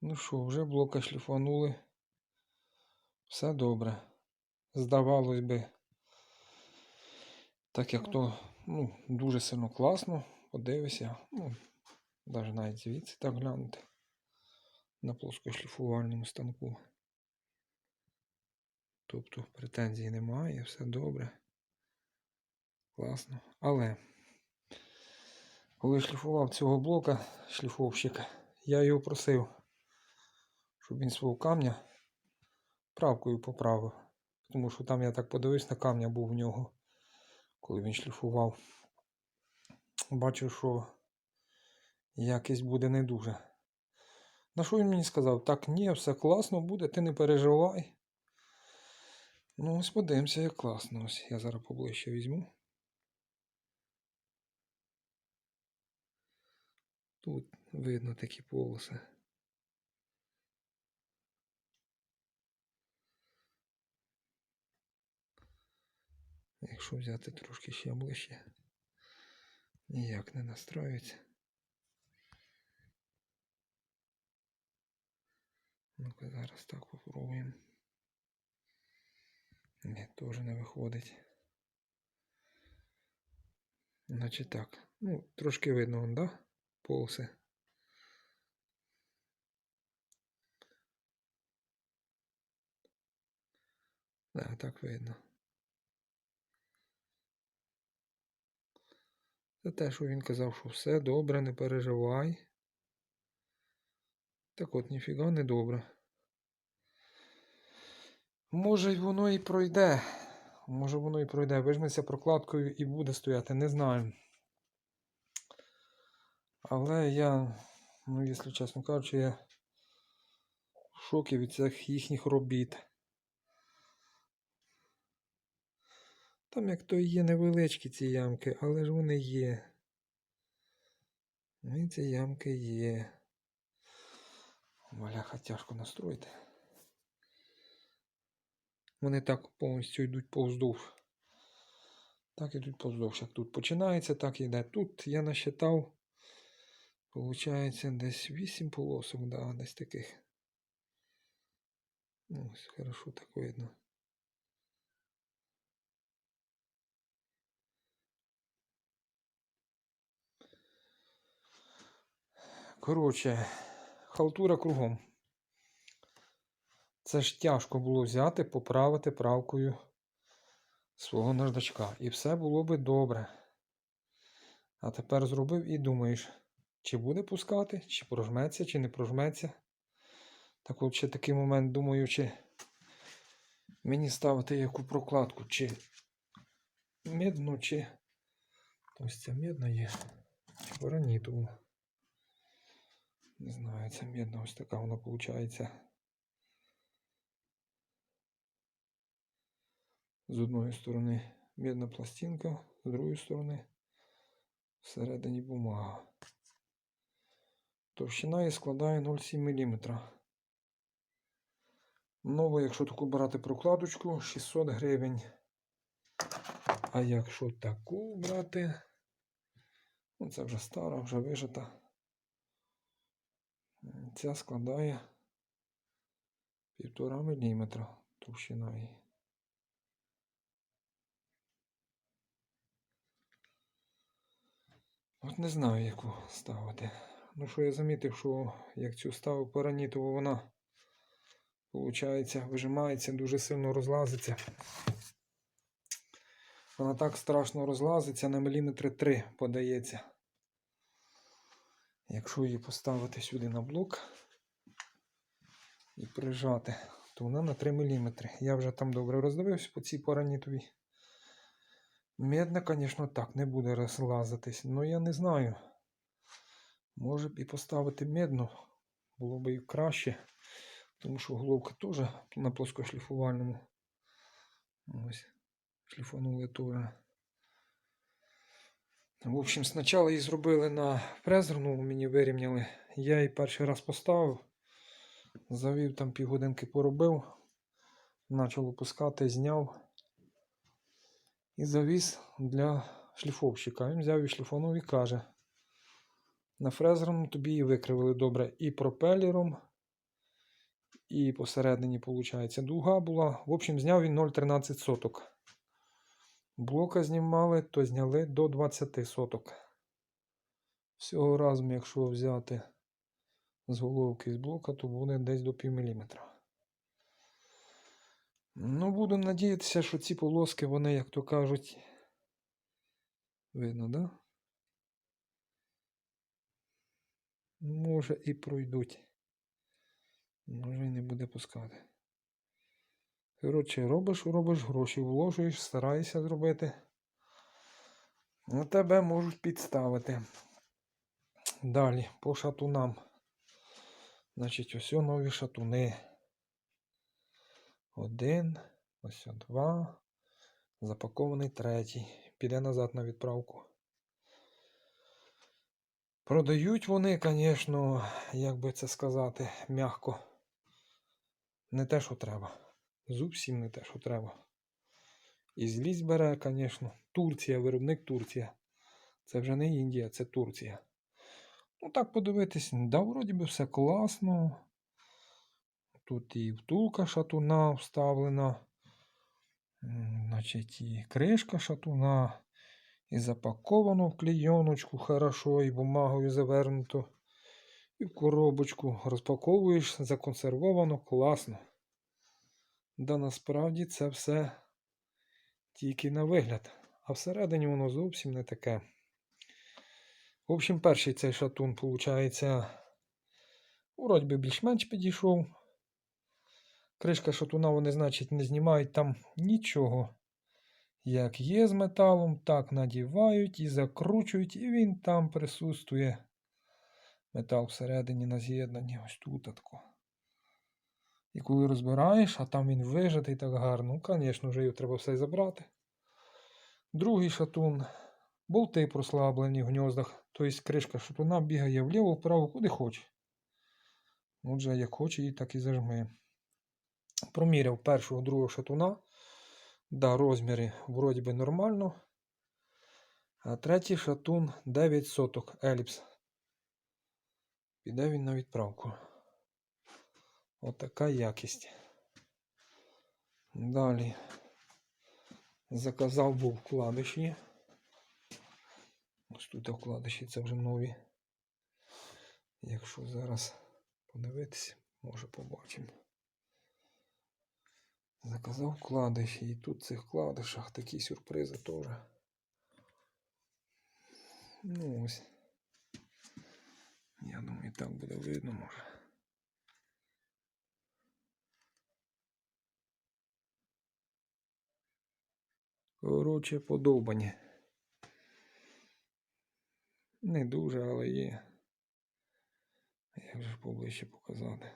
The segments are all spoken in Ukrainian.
Ну що, вже блока шліфанули. Все добре. Здавалось би, так як то ну, дуже сильно класно, подивися. Ну, навіть навіть звідси так глянути на плоскошліфувальному станку. Тобто претензій немає, все добре. Класно. Але коли шліфував цього блока, шліфовщик, я його просив, щоб він свого камня правкою поправив. Тому що там я так подивився, на камня був в нього, коли він шліфував. Бачив, що якість буде не дуже. На що він мені сказав? Так, ні, все класно буде, ти не переживай. Ну, ось подивимося, як класно. Ось я зараз поближче візьму. Тут видно такі полоси. Якщо взяти трошки ще ближче, ніяк не настроюється. Ну-ка зараз так попробуємо. Ні, теж не виходить. Значить так. Ну, трошки видно, вон, да? Полоси. Да, так видно. Це те, що він казав, що все добре, не переживай. Так от, ніфіга не добре. Може, воно і пройде. Може воно і пройде. Вижметься прокладкою і буде стояти, не знаю. Але я, ну, якщо чесно кажучи, я в шокі від цих їхніх робіт. Там як то є невеличкі ці ямки, але ж вони є. Ну і ці ямки є. Маляха тяжко настроїти. Вони так повністю йдуть повздовж. Так ідуть повздовж. Як тут починається, так і йде. Тут я насчитав, виходить, десь 8 полосок, да, десь таких. Ну, Ось, хорошо так видно. Коротше, халтура кругом. Це ж тяжко було взяти, поправити правкою свого наждачка. І все було би добре. А тепер зробив і думаєш, чи буде пускати, чи прожметься, чи не прожметься. Так от ще такий момент думаю, чи мені ставити яку прокладку, чи медну, чи ось ця медна є, чи гранітову. Не знаю, це медна ось така вона виходить. З одної сторони медна пластинка, з другої сторони всередині бумага. Товщина її складає 0,7 мм. Ново, якщо таку брати прокладочку, 600 гривень. А якщо таку брати, ну це вже стара, вже вижита. Ця складає 1,5 мм товщина. От не знаю, яку ставити. Ну що я замітив, що як цю ставив паранітову, вона виходить, вижимається, дуже сильно розлазиться. Вона так страшно розлазиться, на міліметри 3 подається. Якщо її поставити сюди на блок і прижати, то вона на 3 мм. Я вже там добре роздивився по цій паранітовій. Медна, звісно, так не буде розлазитись, але я не знаю. Може б і поставити медну, було б і краще, тому що головка теж на плоскошліфувальному. Ось, шліфанули теж. В общем, спочатку її зробили на фрезерну, мені вирівняли. Я її перший раз поставив, завів там півгодинки поробив, почав опускати, зняв і завіз для шліфовщика. Він взяв і шліфонув і каже: на фрезерному тобі її викривили добре і пропелером, і посередині, виходить, дуга була. В общем, зняв він 0,13 соток. Блока знімали, то зняли до 20 соток. Всього разом, якщо взяти з головки з блока, то буде десь до пів міліметра. Ну, буду надіятися, що ці полоски, вони, як то кажуть, видно, да? Може і пройдуть. Може і не буде пускати. Коротше, робиш, робиш гроші, вложуєш, стараєшся зробити. На тебе можуть підставити. Далі, по шатунам. Значить, ось нові шатуни. Один, ось два. Запакований третій. Піде назад на відправку. Продають вони, звісно, як би це сказати, м'яко. Не те, що треба. Зовсім не те, що треба. І злість бере, звісно. Турція, виробник Турція. Це вже не Індія, це Турція. Ну так подивитись, да, вроді би все класно. Тут і втулка шатуна вставлена. Значить, і кришка шатуна. І запаковано в клейоночку хорошо, і бумагою завернуто. І в коробочку розпаковуєш, законсервовано, класно. Да насправді це все тільки на вигляд. А всередині воно зовсім не таке. В общем, перший цей шатун, виходить, вроді більш-менш підійшов. Кришка шатуна, вони, значить, не знімають там нічого. Як є з металом, так надівають і закручують, і він там присутствує. Метал всередині на з'єднанні, ось тут. Тако. І коли розбираєш, а там він вижатий так гарно, ну, звісно, вже його треба все забрати. Другий шатун, болти прослаблені в гніздах, тобто кришка шатуна бігає вліво, вправо, куди хоче. Отже, як хоче, і так і зажми. Проміряв першого, другого шатуна. Да, розміри вроді би нормально. А третій шатун 9 соток еліпс. Піде він на відправку. Отака якість. Далі заказав був вкладиші. Ось тут вкладиші, це вже нові. Якщо зараз подивитися, може побачимо. Заказав вкладиші, і тут в цих вкладишах такі сюрпризи теж. Ну ось. Я думаю, так буде видно може. Коротше, подобані. Не дуже, але є. Як же поближче показати?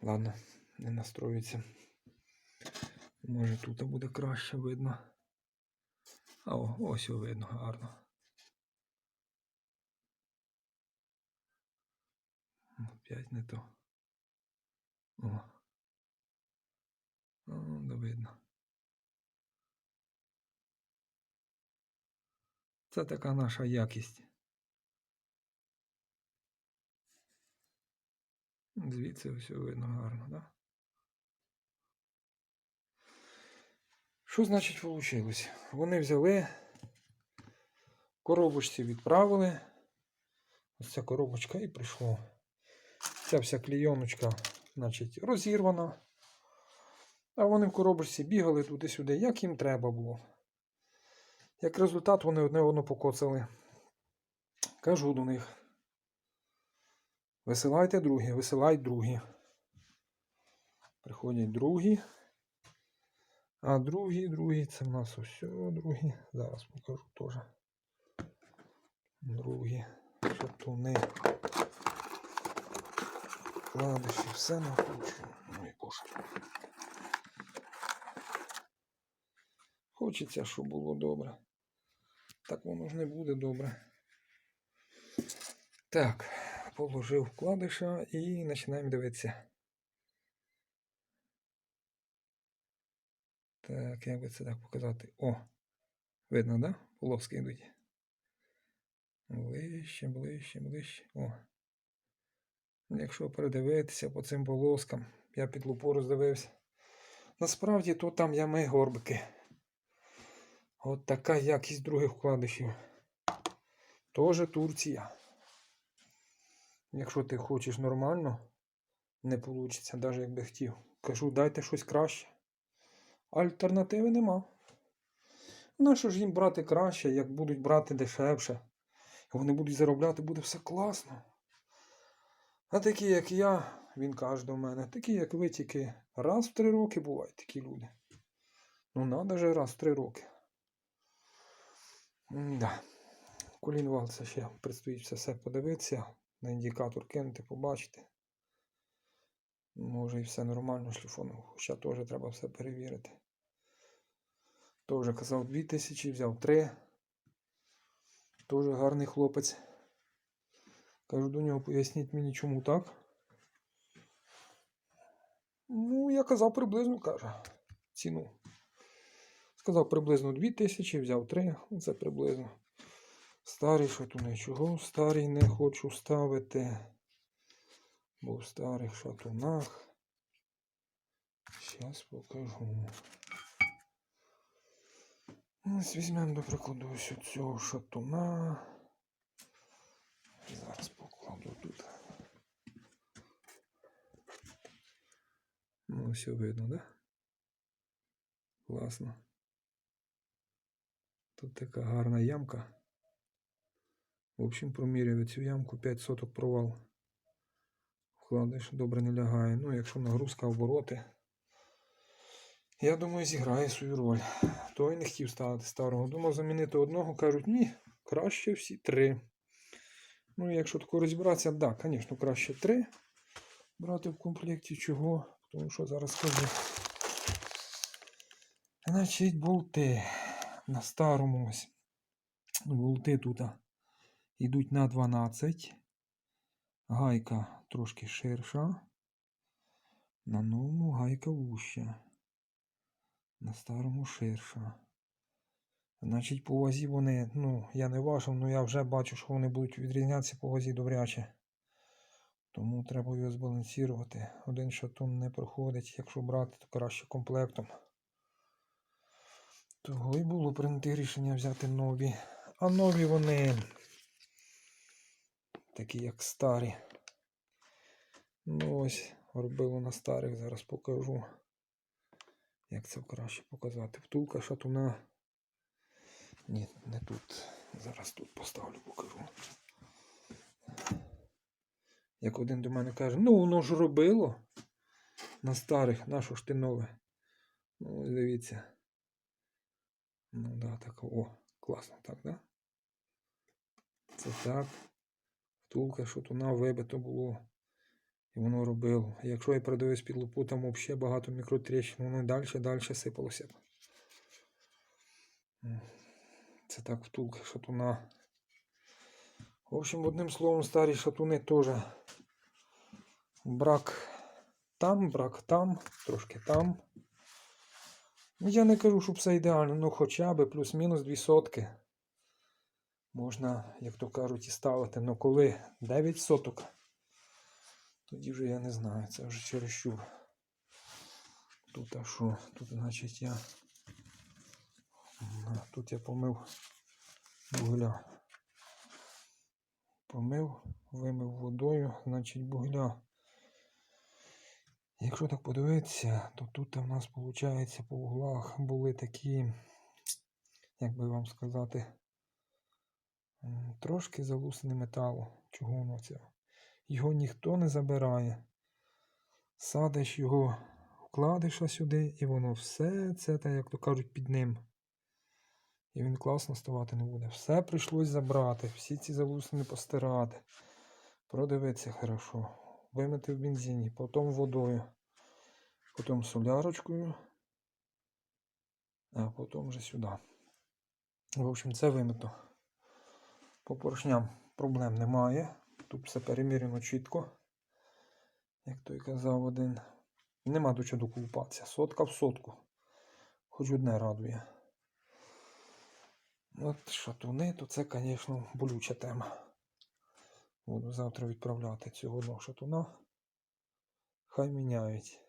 Ладно, не настроюється. Може тут буде краще видно. А о, ось його видно гарно. Опять не то. О. О, да видно. Це така наша якість. Звідси все видно гарно, да? Що значить вийшло? Вони взяли, коробочці відправили. Ось ця коробочка і прийшло. Ця вся клейоночка, значить, розірвана. А вони в коробочці бігали туди-сюди, як їм треба було. Як результат, вони одне одно покоцали. Кажу до них. Висилайте другі, висилай другі. Приходять другі. А другі, другі, це в нас ось другі. Зараз покажу теж. Другі шатуни. Кладиші, все накручую. Ой, боже. Хочеться, щоб було добре. Так воно ж не буде добре. Так, положив вкладиша і починаємо дивитися. Так, як би це так показати? О! Видно, да? Полоски йдуть. Ближче, ближче, ближче. О. Якщо передивитися по цим полоскам, я під лупу роздивився. Насправді то там ями горбики. От така якість других вкладишів. Тоже Турція. Якщо ти хочеш нормально, не вийде, навіть якби хотів. Кажу, дайте щось краще. Альтернативи нема. Нащо ж їм брати краще, як будуть брати дешевше? Вони будуть заробляти, буде все класно. А такі, як я, він каже до мене, такі, як ви, тільки раз в три роки бувають такі люди. Ну, надо же раз в три роки. Да. Колінвал це ще предстоїть все, все подивитися, на індикатор кинути, побачити. Може і все нормально шліфоном, хоча теж треба все перевірити. Тоже казав 2000, взяв 3. Тоже гарний хлопець. Кажу до нього, поясніть мені, чому так. Ну, я казав приблизно, каже, ціну. Сказав приблизно 2000, взяв 3, це приблизно. Старий шатуни. Чого старий не хочу ставити? Бо в старих шатунах. Зараз покажу. Ось візьмемо, до прикладу, ось цього шатуна. Зараз покладу тут. Ну, все видно, да? Класно. Тут така гарна ямка. В общем, проміряю цю ямку 5 соток провал. Вкладиш, добре не лягає. Ну, якщо нагрузка обороти. Я думаю, зіграє свою роль. Той не хотів ставити старого. Думав замінити одного, кажуть, ні, краще всі три. Ну, якщо тако розібратися, так, да, звісно, краще три брати в комплекті. Чого? Тому що зараз скажу. Значить, болти на старому ось. Болти тут йдуть на 12. Гайка трошки ширша. На новому гайка вуща. На старому ширша. Значить, по вазі вони, ну, я не важив, але я вже бачу, що вони будуть відрізнятися по вазі добряче. Тому треба його збалансувати. Один шатун не проходить, якщо брати, то краще комплектом. Того і було прийняти рішення взяти нові. А нові вони такі як старі. Ну ось, робило на старих, зараз покажу. Як це краще показати? Втулка шатуна. Ні, не тут. Зараз тут поставлю, покажу. Як один до мене каже, ну воно ж робило на старих, на що ж ти нове? Ну, дивіться. Ну да, так, о, класно, так, да? Це так. Втулка шатуна вибито було. І воно робило. Якщо я продивився під лупу, там взагалі багато мікротріщин, воно далі, далі сипалося. Це так втулка шатуна. В общем, одним словом, старі шатуни теж брак там, брак там, трошки там. Ну, Я не кажу, щоб все ідеально, ну хоча б плюс-мінус 2 сотки. Можна, як то кажуть, і ставити. Ну коли 9 соток, тоді вже я не знаю, це вже чересчур. Тут а що? Тут, значить, я. Тут я помив бугля. Помив, вимив водою, значить бугля. Якщо так подивитися, то тут в нас, виходить, по углах були такі, як би вам сказати, трошки залусений металу. Чого воно це? Його ніхто не забирає. Садиш його, вкладиш сюди, і воно все це, так, як то кажуть, під ним. І він класно ставати не буде. Все прийшлось забрати, всі ці залусини постирати, продивитися хорошо, вимити в бензині, потім водою, потім солярочкою, а потім вже сюди. В общем, це вимито. По поршням проблем немає. Тут все перемірено чітко. Як той казав один. Нема до чого докупатися. Сотка в сотку. Хоч одне радує. От шатуни, то це, звісно, болюча тема. Буду завтра відправляти цього одного шатуна. Хай міняють.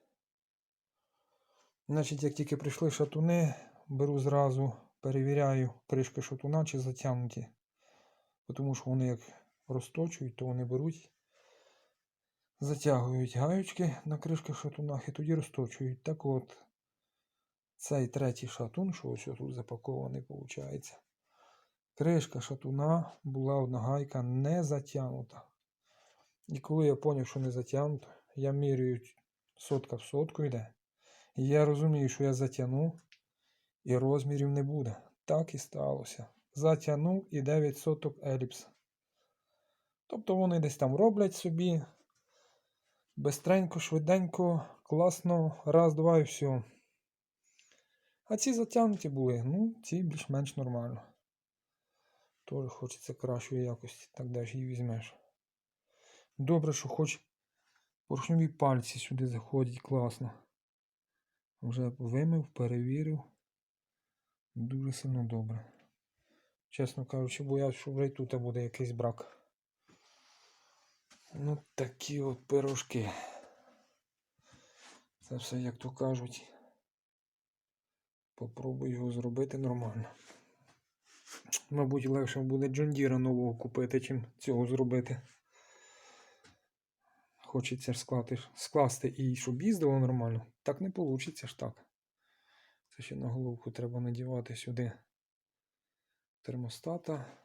Значить, як тільки прийшли шатуни, беру зразу, перевіряю кришки шатуна чи затягнуті. Тому що вони як розточують, то вони беруть, затягують гаючки на кришках шатунах і тоді розточують. Так от, цей третій шатун, що ось тут запакований, виходить. Кришка шатуна була одна гайка не затягнута. І коли я зрозумів, що не затягнута, я міряю сотка в сотку йде. І я розумію, що я затягну, і розмірів не буде. Так і сталося. Затягнув і 9 соток еліпс. Тобто вони десь там роблять собі. Бистренько, швиденько, класно, раз, два і все. А ці затягнуті були, ну, ці більш-менш нормально. Тоже хочеться кращої якості, так ж її візьмеш. Добре, що хоч поршневі пальці сюди заходять класно. Вже вимив, перевірив. Дуже сильно добре. Чесно кажучи, боявся, що вже й тут буде якийсь брак. Ну, такі от пирожки. Це все, як то кажуть. Попробую його зробити нормально. Мабуть, легше буде Джондіра нового купити, чим цього зробити. Хочеться ж скласти, скласти і щоб їздило нормально. Так не вийде ж так. Це ще на головку треба надівати сюди термостата,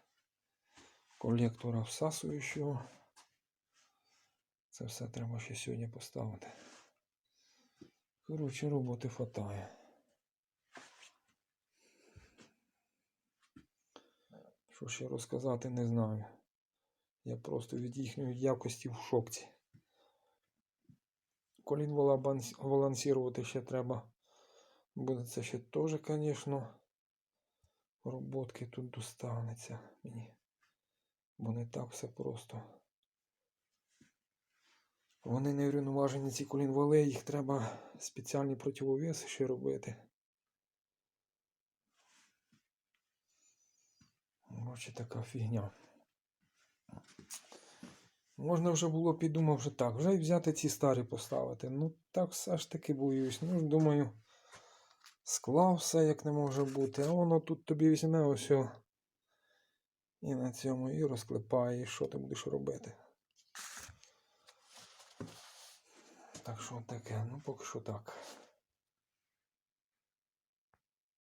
колектора всасуючого. Це все треба ще сьогодні поставити. Коротше, роботи хватає. Що ще розказати, не знаю. Я просто від їхньої якості в шокці. Колін балансувати ще треба. Буде це ще теж, звісно, роботки тут достанеться мені. Бо не так все просто. Вони не врівноважені ці колінвали, їх треба спеціальні противовеси ще робити. Коротше, така фігня. Можна вже було підумав, що так, вже й взяти ці старі поставити. Ну, так все ж таки боюсь. Ну, думаю, склав все як не може бути. А воно тут тобі візьме ось. І на цьому і розклепає, і що ти будеш робити. Так що таке, ну поки що так.